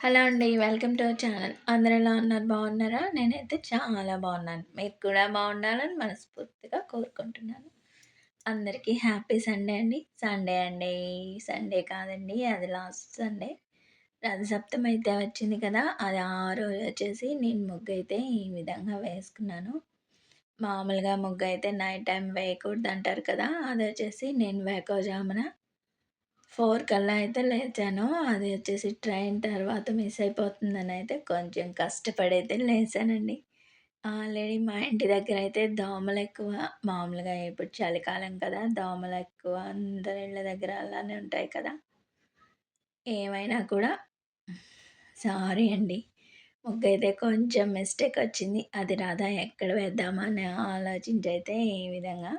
Hello అండి welcome to our channel. అందరూ ఎలా ఉన్నారు? బాగున్నారా? నేనైతే చాలా బాగున్నాను. మీరు కూడా బాగుండాలని మనస్ఫూర్తిగా కోరుకుంటున్నాను. అందరికీ హ్యాపీ సండే అండి. సండే అండి. సండే కాదండి అది లాస్ట్ సండే. రథసప్తం అయితే వచ్చింది కదా అది ఆ రోజు వచ్చేసి నేను ముగ్గు అయితే ఈ విధంగా వేసుకున్నాను. మామూలుగా ముగ్గు అయితే నైట్ టైం వేయకూడదు అంటారు కదా అది వచ్చేసి నేను వేకోజామున ఫోర్ కల్లా అయితే లేచాను. అది వచ్చేసి ట్రైన్ తర్వాత మిస్ అయిపోతుందని అయితే కొంచెం కష్టపడి అయితే లేచానండి. ఆల్రెడీ మా ఇంటి దగ్గర అయితే దోమలు ఎక్కువ మామూలుగా ఇప్పుడు చలికాలం కదా దోమలు ఎక్కువ అందరి ఇళ్ళ దగ్గర అలానే ఉంటాయి కదా. ఏమైనా కూడా సారీ అండి. ముగ్గు అయితే కొంచెం మిస్టేక్ వచ్చింది. అది రాదా ఎక్కడ వేద్దామని ఆలోచించి అయితే ఈ విధంగా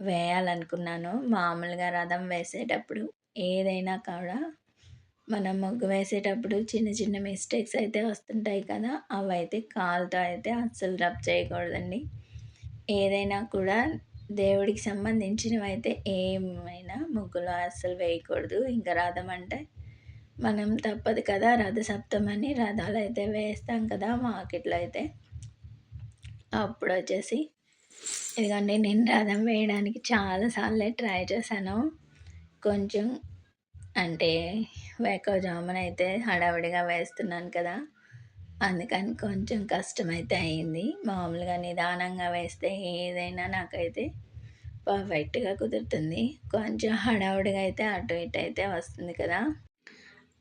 వేయాలనుకున్నాను. మామూలుగా రథం వేసేటప్పుడు ఏదైనా కూడా మనం ముగ్గు వేసేటప్పుడు చిన్న చిన్న మిస్టేక్స్ అయితే వస్తుంటాయి కదా అవి అయితే కాలుతో అయితే అస్సలు రబ్ చేయకూడదండి. ఏదైనా కూడా దేవుడికి సంబంధించినవి అయితే ఏమైనా ముగ్గులో అస్సలు వేయకూడదు. ఇంకా రథం అంటే మనం తప్పదు కదా రథ సప్తమని రథాలు అయితే వేస్తాం కదా మార్కెట్లో అయితే. అప్పుడు వచ్చేసి ఇదిగోండి నేను రథం వేయడానికి చాలాసార్లు ట్రై చేశాను. కొంచెం అంటే వేకోజామున అయితే హడావిడిగా వేస్తున్నాను కదా అందుకని కొంచెం కష్టమైతే అయింది. మామూలుగా నిదానంగా వేస్తే ఏదైనా నాకైతే పర్ఫెక్ట్గా కుదురుతుంది. కొంచెం హడావుడిగా అయితే అటు ఇటు అయితే వస్తుంది కదా.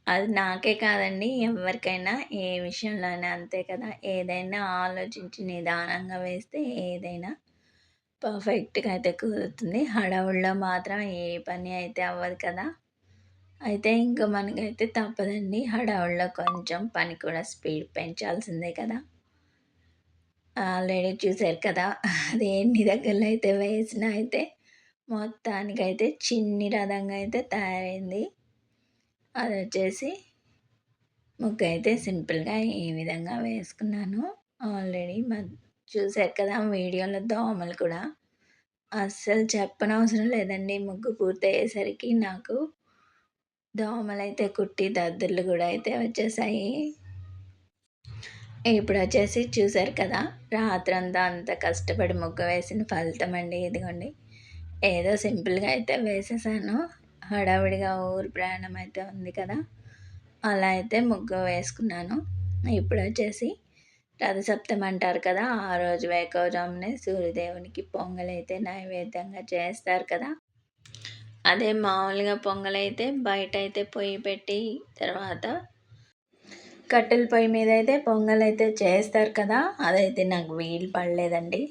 అది నాకే కాదండి. ఎవరికైనా ఏ విషయంలో అయినా అంతే కదా. ఏదైనా ఆలోచించి నిదానంగా వేస్తే ఏదైనా పర్ఫెక్ట్గా అయితే కుదురుతుంది. హడావుడిలో మాత్రం ఏ పని అయితే అవ్వదు కదా. అయితే ఇంకా మనకైతే తప్పదండి. హడావుల్లో కొంచెం పని కూడా స్పీడ్ పెంచాల్సిందే కదా. ఆల్రెడీ చూసారు కదా. అది ఎన్ని దగ్గరలో అయితే వేసిన అయితే మొత్తానికైతే చిన్ని రథంగా అయితే తయారైంది. అది వచ్చేసి ముగ్గు అయితే సింపుల్గా ఈ విధంగా వేసుకున్నాను. ఆల్రెడీ చూసారు కదా వీడియోలో దోమలు కూడా. అస్సలు చెప్పనవసరం లేదండి ముగ్గు పూర్తయ్యేసరికి నాకు దోమలు అయితే కుట్టి దద్దుర్లు కూడా అయితే వచ్చేసాయి. ఇప్పుడు వచ్చేసి చూసారు కదా రాత్రంతా అంత కష్టపడి ముగ్గు వేసిన ఫలితం అండి ఇదిగోండి. ఏదో సింపుల్గా అయితే వేసేసాను. హడావిడిగా ఊరు ప్రయాణం అయితే ఉంది కదా. అలా అయితే ముగ్గు వేసుకున్నాను. ఇప్పుడు వచ్చేసి రథసప్తం అంటారు కదా ఆ రోజు వేకోజామునే సూర్యదేవునికి పొంగలైతే నైవేద్యంగా చేస్తారు కదా. అదే మామూలుగా పొంగలైతే బయట అయితే పొయ్యి పెట్టి తర్వాత కట్టెల పొయ్యి మీద అయితే పొంగల్ అయితే చేస్తారు కదా. అదైతే నాకు వీలు పడలేదండి.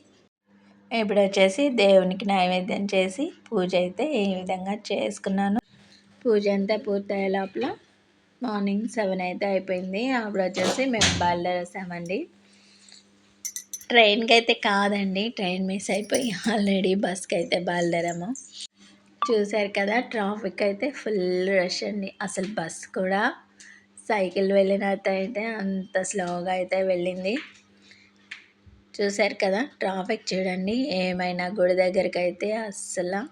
ఇప్పుడు వచ్చేసి దేవునికి నైవేద్యం చేసి పూజ అయితే ఏ విధంగా చేసుకున్నాను. పూజ అంతా పూర్తయ్యే లోపల మార్నింగ్ సెవెన్ అయితే అయిపోయింది. అప్పుడు వచ్చేసి మేము బయలుదేరేసామండి. ట్రైన్కి అయితే కాదండి ట్రైన్ మిస్ అయిపోయి ఆల్రెడీ బస్కి అయితే బయలుదేరాము. చూశారు కదా ట్రాఫిక్ అయితే ఫుల్ రష్ అండి. అసలు బస్ కూడా సైకిల్ వెళ్ళినట్టయితే అంత స్లోగా అయితే వెళ్ళింది. చూశారు కదా? ట్రాఫిక్ చూడండి ఏమైనా గుడి దగ్గరికి అయితే అస్సలు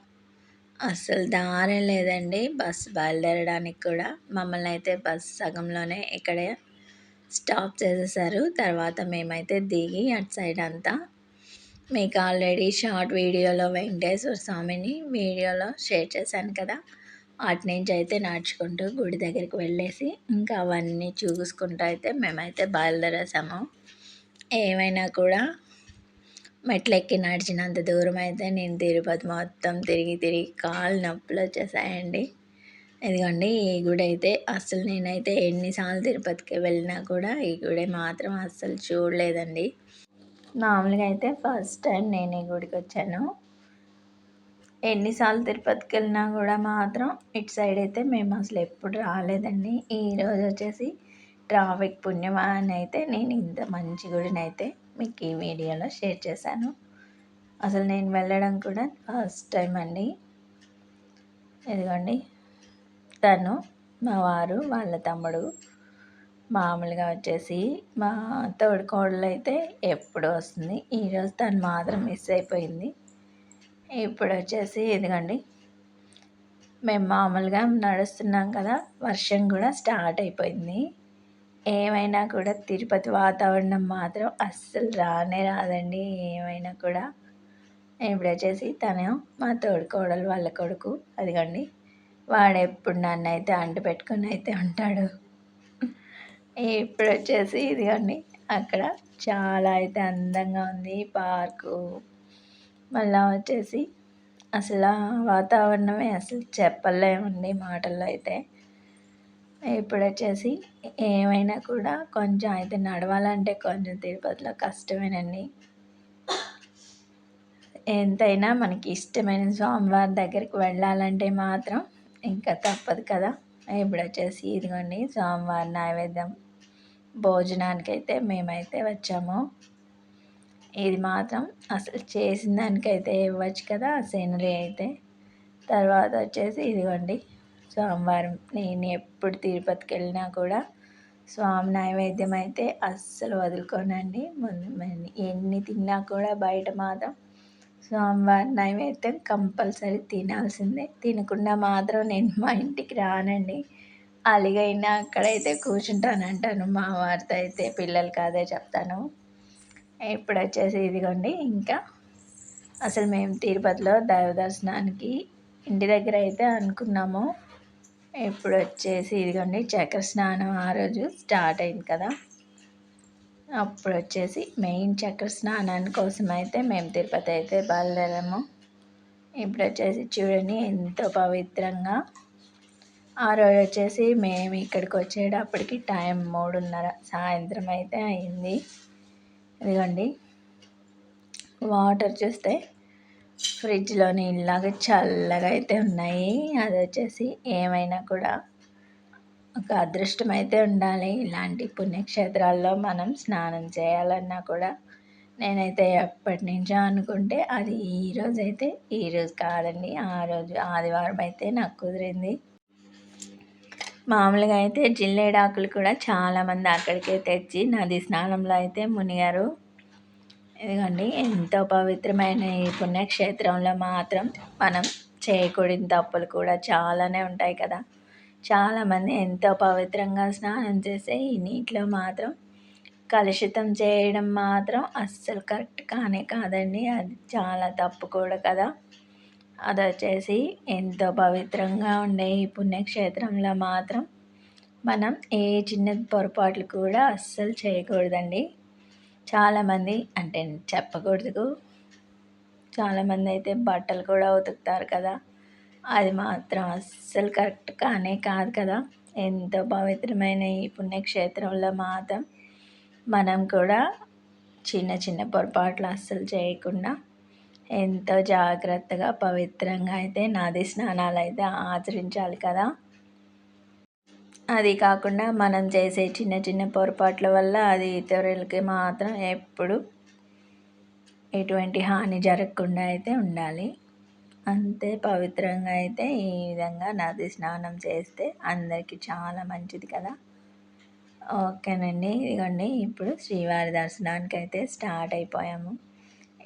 అస్సలు దారి లేదండి. బస్సు బయలుదేరడానికి కూడా మమ్మల్ని అయితే బస్సు సగంలోనే ఇక్కడే స్టాప్ చేసేసారు. తర్వాత మేమైతే దిగి అటు సైడ్ అంతా మీకు ఆల్రెడీ షార్ట్ వీడియోలో వెంకటేశ్వర స్వామిని వీడియోలో షేర్ చేశాను కదా? వాటి నుంచి అయితే నడుచుకుంటూ గుడి దగ్గరికి వెళ్ళేసి ఇంకా అవన్నీ చూసుకుంటూ అయితే మేమైతే బయలుదేరేసాము. ఏమైనా కూడా మెట్లెక్కి నడిచినంత దూరం అయితే నేను తిరుపతి మొత్తం తిరిగి తిరిగి కాళ్ళు నొప్పులు వచ్చేసాయండి. ఇదిగోండి ఈ గుడి అయితే అస్సలు నేనైతే ఎన్నిసార్లు తిరుపతికి వెళ్ళినా కూడా ఈ గుడి మాత్రం అస్సలు చూడలేదండి. మామూలుగా అయితే ఫస్ట్ టైం నేను ఈ గుడికి వచ్చాను. ఎన్నిసార్లు తిరుపతికి వెళ్ళినా కూడా మాత్రం ఇటు సైడ్ అయితే మేము అసలు ఎప్పుడు రాలేదండి. ఈరోజు వచ్చేసి ట్రాఫిక్ పుణ్యమా అని అయితే నేను ఇంత మంచి గుడిని అయితే మీకు ఈ వీడియోలో షేర్ చేశాను. అసలు నేను వెళ్ళడం కూడా ఫస్ట్ టైం అండి. ఇదిగోండి. తను మా వారు వాళ్ళ తమ్ముడు మామూలుగా వచ్చేసి మా తోడు కోడలు అయితే ఎప్పుడు వస్తుంది. ఈరోజు తను మాత్రం మిస్ అయిపోయింది. ఇప్పుడు వచ్చేసి ఇదిగండి. మేము మామూలుగా నడుస్తున్నాం కదా వర్షం కూడా స్టార్ట్ అయిపోయింది. ఏమైనా కూడా తిరుపతి వాతావరణం మాత్రం అస్సలు రానే రాదండి. ఏమైనా కూడా ఇప్పుడు వచ్చేసి తను మా తోడు కోడలు వాళ్ళ కొడుకు అదిగండి. వాడు ఎప్పుడు నన్ను అయితే అంటు పెట్టుకొని అయితే ఉంటాడు. ఇప్పుడు వచ్చేసి ఇదిగండి. అక్కడ చాలా అయితే అందంగా ఉంది పార్కు. మళ్ళా వచ్చేసి అసలు వాతావరణమే అసలు చెప్పలేమండి మాటల్లో అయితే. ఇప్పుడు వచ్చేసి ఏమైనా కూడా కొంచెం అయితే నడవాలంటే కొంచెం తిరుపతిలో కష్టమేనండి. ఎంతైనా మనకి ఇష్టమైన స్వామివారి దగ్గరికి వెళ్ళాలంటే మాత్రం ఇంకా తప్పదు కదా. ఇప్పుడు వచ్చేసి ఇదిగోండి స్వామివారి నైవేద్యం. భోజనానికి అయితే మేమైతే వచ్చాము. ఇది మాత్రం అసలు చేసిన దానికైతే ఇవ్వచ్చు కదా సీనరీ అయితే. తర్వాత వచ్చేసి ఇదిగోండి సోమవారం నేను ఎప్పుడు తిరుపతికి వెళ్ళినా కూడా స్వామి నైవేద్యం అయితే అస్సలు వదులుకోనండి. ఎన్ని తిన్నా కూడా బయట మాత్రం స్వామివారి నైవేద్యం కంపల్సరీ తినాల్సిందే. తినకుండా మాత్రం నేను మా ఇంటికి రానండి. అలిగైనా అక్కడైతే కూర్చుంటానంటాను. మా వారితో అయితే పిల్లలకి అదే చెప్తాను. ఇప్పుడు వచ్చేసి ఇదిగోండి ఇంకా. అసలు మేము తిరుపతిలో దైవ దర్శనానికి ఇంటి దగ్గర అయితే అనుకున్నాము. ఇప్పుడు వచ్చేసి ఇదిగోండి చక్ర స్నానం ఆ రోజు స్టార్ట్ అయింది కదా. అప్పుడు వచ్చేసి మెయిన్ చక్ర స్నానాని కోసం అయితే మేము తిరుపతి అయితే బయలుదేరాము. ఇప్పుడు వచ్చేసి చూడండి ఎంతో పవిత్రంగా. ఆ రోజు వచ్చేసి మేము ఇక్కడికి వచ్చేటప్పటికి టైం మూడున్నర సాయంత్రం అయితే అయింది. ఇదిగోండి వాటర్ చూస్తే ఫ్రిడ్జ్లో నీళ్ళలాగా చల్లగా అయితే ఉన్నాయి. అది వచ్చేసి ఏమైనా కూడా ఒక అదృష్టం అయితే ఉండాలి. ఇలాంటి పుణ్యక్షేత్రాల్లో మనం స్నానం చేయాలన్నా కూడా నేనైతే ఎప్పటి నుంచో అనుకుంటే అది ఈ రోజు అయితే ఈ రోజు కాదండి ఆ రోజు ఆదివారం అయితే నాకు కుదిరింది. మామూలుగా అయితే జిల్లేడాకులు కూడా చాలామంది అక్కడికే తెచ్చి నది స్నానంలో అయితే మునిగారు. ఎందుకండి ఎంతో పవిత్రమైన ఈ పుణ్యక్షేత్రంలో మాత్రం మనం చేయకూడని తప్పులు కూడా చాలానే ఉంటాయి కదా. చాలామంది ఎంతో పవిత్రంగా స్నానం చేసే ఈ నీటిలో మాత్రం కలుషితం చేయడం మాత్రం అస్సలు కరెక్ట్ కానే కాదండి. అది చాలా తప్పు కూడా కదా. అది వచ్చేసి ఎంతో పవిత్రంగా ఉండే ఈ పుణ్యక్షేత్రంలో మాత్రం మనం ఏ చిన్న పొరపాట్లు కూడా అస్సలు చేయకూడదండి. చాలామంది అంటే చెప్పకూడదు. చాలామంది అయితే బట్టలు కూడా ఉతుకుతారు కదా. అది మాత్రం అస్సలు కరెక్ట్ కానే కాదు కదా. ఎంతో పవిత్రమైన ఈ పుణ్యక్షేత్రంలో మాత్రం మనం కూడా చిన్న చిన్న పొరపాట్లు అస్సలు చేయకుండా ఎంతో జాగ్రత్తగా పవిత్రంగా అయితే నది స్నానాలు అయితే ఆచరించాలి కదా. అది కాకుండా మనం చేసే చిన్న చిన్న పొరపాట్ల వల్ల అది ఇతరులకి మాత్రం ఎప్పుడు ఎటువంటి హాని జరగకుండా అయితే ఉండాలి. అంతే పవిత్రంగా అయితే ఈ విధంగా నది స్నానం చేస్తే అందరికీ చాలా మంచిది కదా. ఓకేనండి ఇదిగోండి ఇప్పుడు శ్రీవారి దర్శనానికి అయితే స్టార్ట్ అయిపోయాము.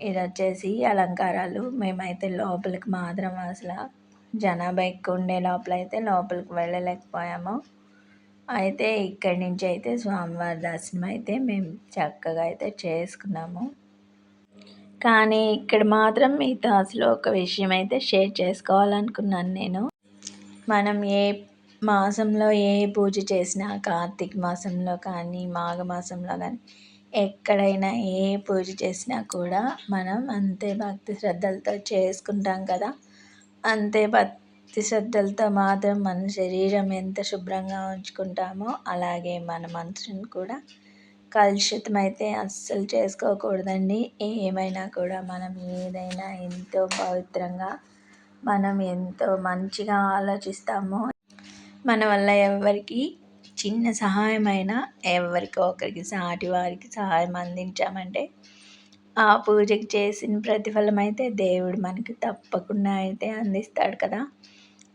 ఇది వచ్చేసి అలంకారాలు. మేమైతే లోపలికి మాత్రం అసలు జనాభా ఎక్కువ ఉండే లోపల అయితే లోపలికి వెళ్ళలేకపోయాము. అయితే ఇక్కడి నుంచి అయితే స్వామివారి దర్శనం అయితే మేము చక్కగా అయితే చేసుకున్నాము. కానీ ఇక్కడ మాత్రం మీతో అసలు ఒక విషయం అయితే షేర్ చేసుకోవాలనుకున్నాను నేను. మనం ఏ మాసంలో ఏ పూజ చేసినా కార్తీక మాసంలో కానీ మాఘ మాసంలో కానీ ఎక్కడైనా ఏ పూజ చేసినా కూడా మనం అంతే భక్తి శ్రద్ధలతో చేసుకుంటాం కదా. అంతే భక్తి అతిశ్రద్ధలతో మాత్రం మన శరీరం ఎంత శుభ్రంగా ఉంచుకుంటామో అలాగే మన మనసుని కూడా కలుషితమైతే అస్సలు చేసుకోకూడదండి. ఏమైనా కూడా మనం ఏదైనా ఎంతో పవిత్రంగా మనం ఎంతో మంచిగా ఆలోచిస్తామో మన వల్ల ఎవరికి చిన్న సహాయమైనా ఎవరికి ఒకరికి సాటి వారికి సహాయం అందించామంటే ఆ పూజకి చేసిన ప్రతిఫలం అయితే దేవుడు మనకి తప్పకుండా అయితే అందిస్తాడు కదా.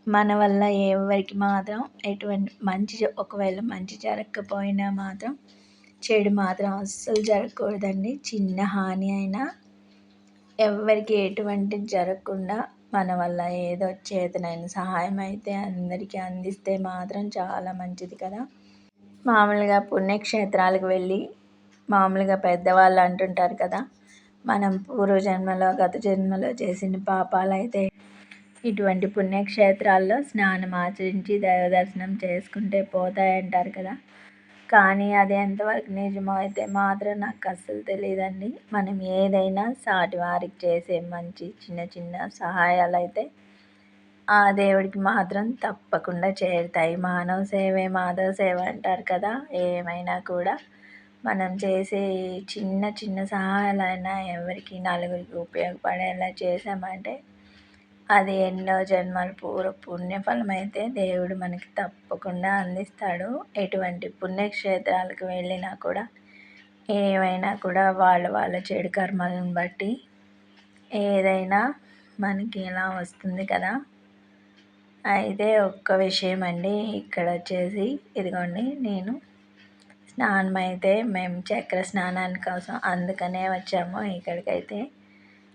మన వల్ల ఎవరికి మాత్రం ఎటువంటి మంచి ఒకవేళ మంచి జరగకపోయినా మాత్రం చెడు మాత్రం అస్సలు జరగకూడదండి. చిన్న హాని అయినా ఎవరికి ఎటువంటి జరగకుండా మన వల్ల ఏదో చేతనైన సహాయం అయితే అందరికీ అందిస్తే మాత్రం చాలా మంచిది కదా. మామూలుగా పుణ్యక్షేత్రాలకు వెళ్ళి మామూలుగా పెద్దవాళ్ళు అంటుంటారు కదా మనం పూర్వజన్మలో గత జన్మలో చేసిన పాపాలు అయితే ఇటువంటి పుణ్యక్షేత్రాల్లో స్నానం ఆచరించి దైవ దర్శనం చేసుకుంటే పోతాయంటారు కదా. కానీ అది ఎంతవరకు నిజమో అయితే మాత్రం నాకు అస్సలు తెలియదండి మనం ఏదైనా సాటి వారికి చేసే మంచి చిన్న చిన్న సహాయాలు అయితే ఆ దేవుడికి మాత్రం తప్పకుండా చేరుతాయి. మానవ సేవే మాధవ సేవ అంటారు కదా. ఏమైనా కూడా మనం చేసే చిన్న చిన్న సహాయాలైనా ఎవరికి నలుగురికి ఉపయోగపడేలా చేసామంటే అది ఎన్నో జన్మల పూర్వ పుణ్యఫలం అయితే దేవుడు మనకి తప్పకుండా అందిస్తాడు. ఎటువంటి పుణ్యక్షేత్రాలకు వెళ్ళినా కూడా ఏమైనా కూడా వాళ్ళ వాళ్ళ చెడు కర్మలను బట్టి ఏదైనా మనకి ఇలా వస్తుంది కదా. అయితే ఒక్క విషయం అండి ఇక్కడ వచ్చేసి ఇదిగోండి నేను స్నానం అయితే మేము చక్ర స్నానాని కోసం అందుకనే వచ్చాము ఇక్కడికైతే.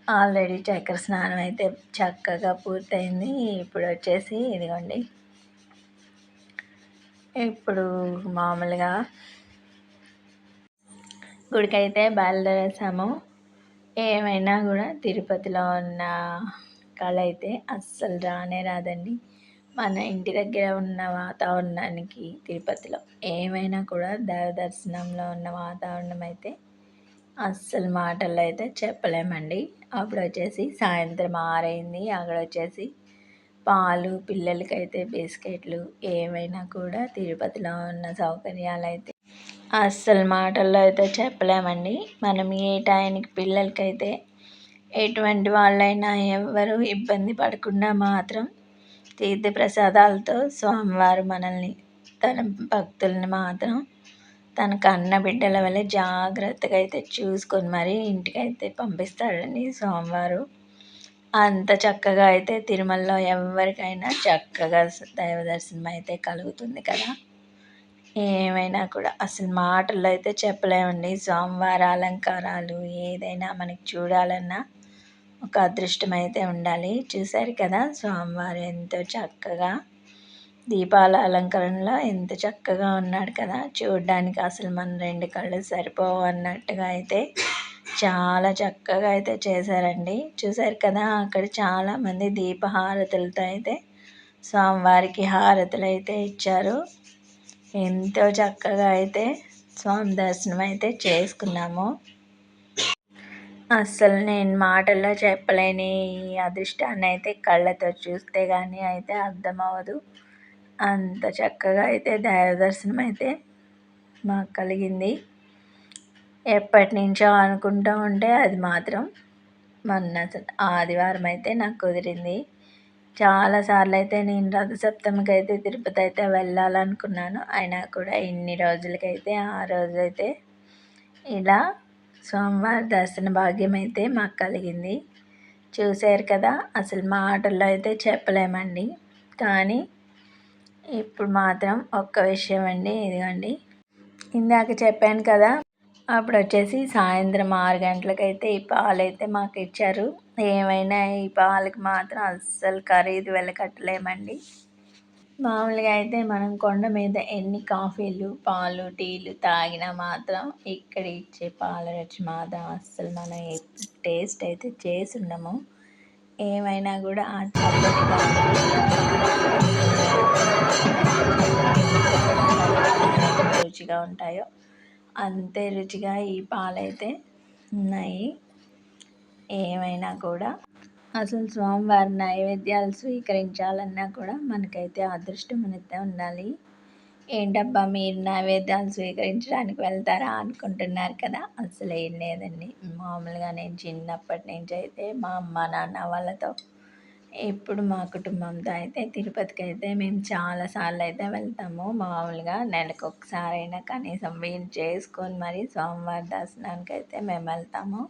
ఆల్రెడీ చక్కెర స్నానం అయితే చక్కగా పూర్తయింది. ఇప్పుడు వచ్చేసి ఇదిగోండి. ఇప్పుడు మామూలుగా గుడికైతే బయలుదేరేసాము. ఏమైనా కూడా తిరుపతిలో ఉన్న కళ అయితే అస్సలు రానే రాదండి. మన ఇంటి దగ్గర ఉన్న వాతావరణానికి తిరుపతిలో ఏమైనా కూడా దైవ దర్శనంలో ఉన్న వాతావరణం అయితే అస్సలు మాటల్లో అయితే చెప్పలేమండి. అప్పుడు వచ్చేసి సాయంత్రం ఆరైంది. అక్కడ వచ్చేసి పాలు పిల్లలకైతే బిస్కెట్లు ఏమైనా కూడా తిరుపతిలో ఉన్న సౌకర్యాలు అయితే అస్సలు మాటల్లో అయితే చెప్పలేమండి. మనం ఏ టైంకి పిల్లలకైతే ఎటువంటి వాళ్ళైనా ఎవరు ఇబ్బంది పడకుండా మాత్రం తీర్థ ప్రసాదాలతో స్వామివారు మనల్ని తన భక్తుల్ని మాత్రం తన కన్న బిడ్డల వల్ల జాగ్రత్తగా అయితే చూసుకొని మరీ ఇంటికైతే పంపిస్తాడండి సోమవారు. అంత చక్కగా అయితే తిరుమలలో ఎవరికైనా చక్కగా దైవ దర్శనం అయితే కలుగుతుంది కదా. ఏమైనా కూడా అసలు మాటల్లో అయితే చెప్పలేమండి. సోమవార అలంకారాలు ఏదైనా మనకి చూడాలన్నా ఒక అదృష్టం అయితే ఉండాలి. చూశారు కదా స్వామివారు ఎంతో చక్కగా. దీపాల అలంకరణలో ఎంత చక్కగా ఉన్నాడు కదా. చూడడానికి అసలు మన రెండు కళ్ళు సరిపోవు అన్నట్టుగా అయితే చాలా చక్కగా అయితే చేశారండి. చూశారు కదా అక్కడ చాలామంది దీపహారతులతో అయితే స్వామివారికి హారతులు అయితే ఇచ్చారు. ఎంతో చక్కగా అయితే స్వామి దర్శనం అయితే చేసుకున్నాము. అస్సలు నేను మాటల్లో చెప్పలేని అదృష్టాన్ని అయితే కళ్ళతో చూస్తే కానీ అయితే అర్థమవ్వదు. అంత చక్కగా అయితే దైవ దర్శనం అయితే మాకు కలిగింది. ఎప్పటి నుంచో అనుకుంటూ ఉంటే అది మాత్రం మొన్న ఆదివారం అయితే నాకు కుదిరింది. చాలాసార్లు అయితే నేను రథసప్తమికి అయితే తిరుపతి అయితే వెళ్ళాలనుకున్నాను. అయినా కూడా ఇన్ని రోజులకైతే ఆ రోజైతే ఇలా సోమవారం దర్శన భాగ్యం అయితే మాకు కలిగింది. చూశారు కదా అసలు మాటల్లో అయితే చెప్పలేమండి. కానీ ఇప్పుడు మాత్రం ఒక్క విషయం అండి ఇదిగోండి. ఇందాక చెప్పాను కదా అప్పుడు వచ్చేసి సాయంత్రం ఆరు గంటలకైతే ఈ పాలు అయితే మాకు ఇచ్చారు ఏమైనా ఈ పాలకి మాత్రం అస్సలు ఖరీదు వెళ్ళకట్టలేమండి మామూలుగా అయితే మనం కొండ మీద ఎన్ని కాఫీలు పాలు టీలు తాగినా మాత్రం ఇక్కడ ఇచ్చే పాల రుచి మాత్రం అస్సలు మనం టేస్ట్ అయితే చేసి ఉండము. ఏమైనా కూడా ఆ రుచిగా ఉంటాయో అంతే రుచిగా ఈ పాలైతే ఉన్నాయి. ఏమైనా కూడా అసలు స్వామివారి నైవేద్యాలు స్వీకరించాలన్నా కూడా మనకైతే అదృష్టం అనేది ఉండాలి. ఏంటబ్బా మీరు నైవేద్యాలు స్వీకరించడానికి వెళ్తారా అనుకుంటున్నారు కదా? అసలు ఏం లేదండి. మామూలుగా నేను చిన్నప్పటి నుంచి అయితే మా అమ్మ నాన్న వాళ్ళతో ఇప్పుడు మా కుటుంబంతో అయితే తిరుపతికి అయితే మేము చాలాసార్లు అయితే వెళ్తాము. మామూలుగా నెలకు ఒకసారి అయినా కనీసం వీలు చేసుకొని మరి సోమవారి దర్శనానికి అయితే మేము వెళ్తాము.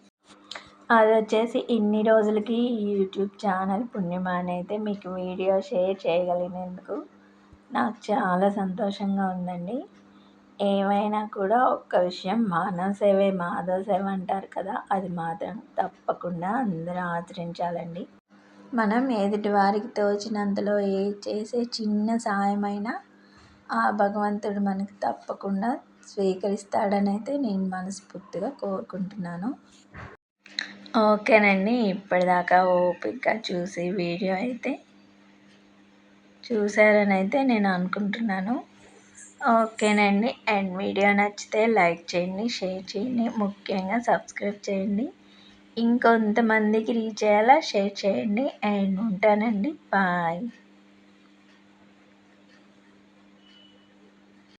అది వచ్చేసి ఇన్ని రోజులకి యూట్యూబ్ ఛానల్ పుణ్యమాని అయితే మీకు వీడియో షేర్ చేయగలిగినందుకు నాకు చాలా సంతోషంగా ఉందండి. ఏమైనా కూడా ఒక్క విషయం మానవ సేవే మాధవ సేవ అంటారు కదా అది మాత్రం తప్పకుండా అందరూ ఆచరించాలండి. మనం ఎదుటి వారికి తోచినంతలో ఏ చేసే చిన్న సాయమైనా ఆ భగవంతుడు మనకు తప్పకుండా స్వీకరిస్తాడని అయితే నేను మనస్ఫూర్తిగా కోరుకుంటున్నాను. ఓకేనండి ఇప్పటిదాకా ఓపికగా చూసి వీడియో అయితే చూసారని అయితే నేను అనుకుంటున్నాను. ఓకేనండి. అండ్ వీడియో నచ్చితే లైక్ చేయండి షేర్ చేయండి ముఖ్యంగా సబ్స్క్రైబ్ చేయండి. ఇంకొంతమందికి రీచ్ అయ్యేలా షేర్ చేయండి. అండ్ ఉంటానండి. బాయ్.